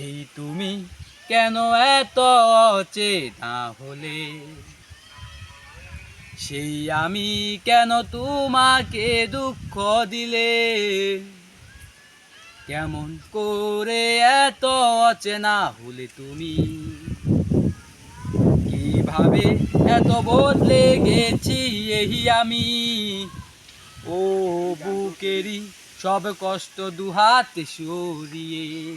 সেই তুমি কেন এত অচেনা হলে? সেই আমি কেন তোমাকে দুঃখ দিলে? কেমন করে এত অচেনা হলে তুমি? কীভাবে এত বদলে গেছি এই আমি? ও বুকেরই সব কষ্ট দুহাতে সরিয়ে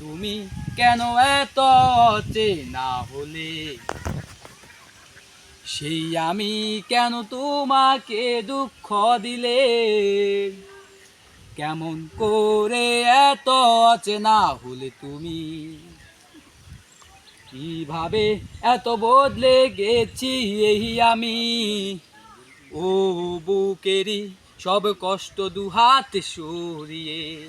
তুমি কেন এত চেনা হলে? সেই আমি কেন তোমাকে দুঃখ দিলে? কেমন করে এত অচেনা হলে তুমি? কীভাবে এত বদলে গেছি এই আমি? ও বুকেরই সব কষ্ট দুহাতে সরিয়ে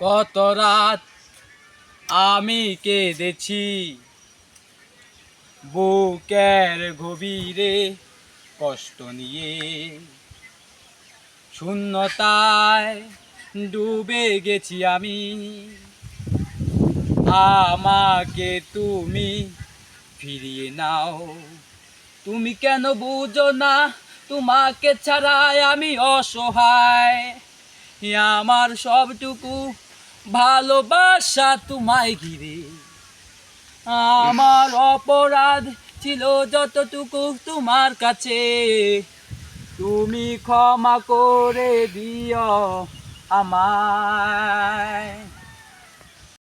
কত রাত আমি কেঁদেছি বুকের গভীরে কষ্ট নিয়ে। শূন্যতায় ডুবে গেছি আমি। আমাকে তুমি ফিরিয়ে নাও। তুমি কেন বুঝো না? তোমাকে ছাড়াই আমি অসহায়। আমার সবটুকু ভালোবাসা তোমায় ঘিরে। আমার অপরাধ ছিল যতটুকু তোমার কাছে। তুমি ক্ষমা করে দিও আমায়।